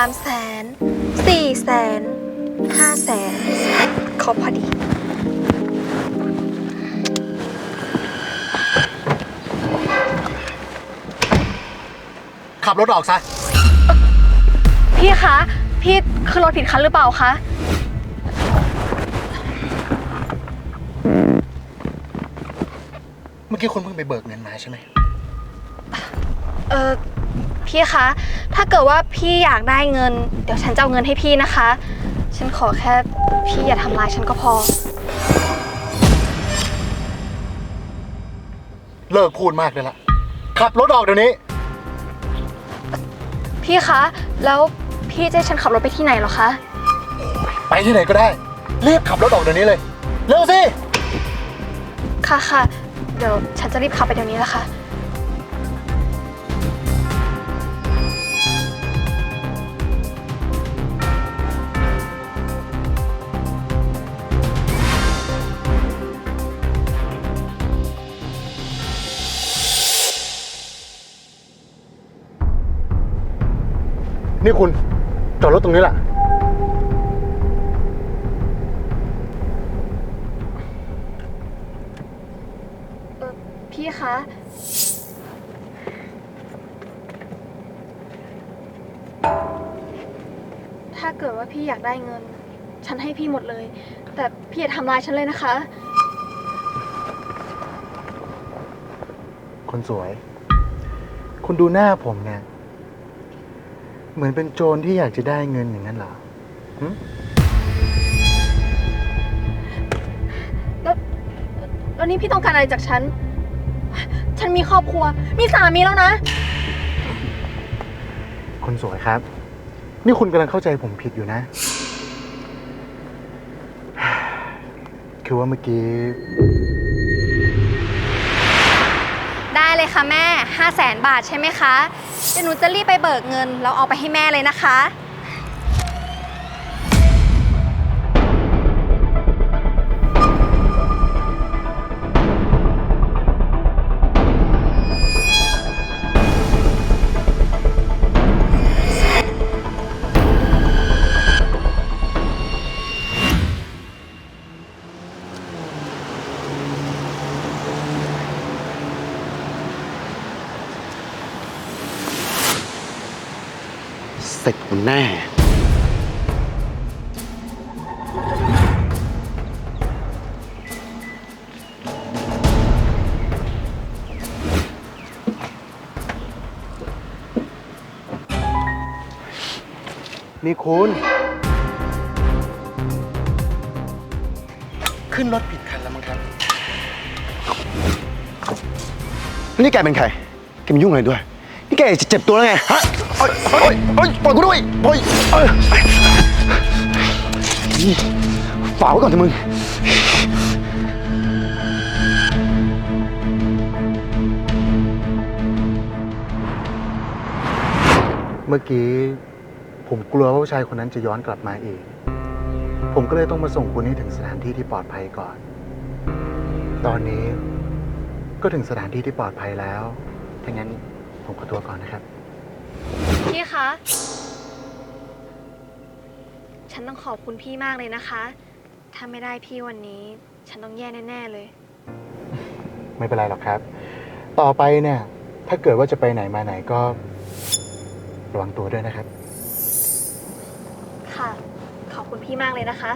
ามแสนสี่แสนห้าแสนครบพอดี ขับรถออกซะ พี่คะ พี่คือรถผิดคันหรือเปล่าคะ เมื่อกี้คุณเพิ่งไปเบิกเงินมาใช่ไหม เออ พี่คะ ถ้าเกิดว่าพี่อยากได้เงิน เดี๋ยวฉันจะเอาเงินให้พี่นะคะ ฉันขอแค่พี่อย่าทำร้ายฉันก็พอ เลิกพูดมากเลยละขับรถออกเดี๋ยวนี้ พี่คะ แล้วพี่จะให้ฉันขับรถไปที่ไหนเหรอคะ ไปที่ไหนก็ได้ รีบขับรถออกเดี๋ยวนี้เลย เร็วสิ ค่ะค่ะ เดี๋ยวฉันจะรีบขับไปเดี๋ยวนี้แหละค่ะ นี่คุณจอดรถตรงนี้แหละ เออพี่คะ ถ้าเกิดว่าพี่อยากได้เงิน ฉันให้พี่หมดเลย แต่พี่อย่าทำร้ายฉันเลยนะคะ คนสวย คุณดูหน้าผมเนี่ย เหมือนเป็นโจรที่อยากจะได้เงินอย่างนั้นเหรอหึแล้วแล้วนี่พี่ต้องการอะไรจากฉัน ฉันมีครอบครัว มีสามีแล้วนะ คนสวยครับ นี่คุณกำลังเข้าใจผมผิดอยู่นะ คือว่าเมื่อกี้ได้ เลยค่ะแม่ 5 0 0แสนบาทใช่ไหมคะ เดี๋ยวหนูจะรีบไปเบิกเงินแล้วเอาไปให้แม่เลยนะคะ เสร็จกูแน่ นี่คุณ ขึ้นรถผิดคันแล้วมั้งครับ นี่แกเป็นใคร แกมายุ่งอะไรด้วย นี่แกจะเจ็บตัวแล้วไง ฮะ อ๊ยโอ๊ยโอ๊ยปล่อยกูด้วยโอ๊ยเอ้ยนี่ฝากไว้ก่อนเถอะมึง เมื่อกี้ผมกลัวว่าผู้ชายคนนั้นจะย้อนกลับมาอีก ผมก็เลยต้องมาส่งคุณให้ถึงสถานที่ที่ปลอดภัยก่อน ตอนนี้ก็ถึงสถานที่ที่ปลอดภัยแล้วถ้างั้นผมขอตัวก่อนนะครับ พี่คะ ฉันต้องขอบคุณพี่มากเลยนะคะ ถ้าไม่ได้พี่วันนี้ ฉันต้องแย่แน่ ๆ เลย ไม่เป็นไรหรอกครับ ต่อไปเนี่ย ถ้าเกิดว่าจะไปไหนมาไหนก็ระวังตัวด้วยนะครับ ค่ะ ขอบคุณพี่มากเลยนะคะ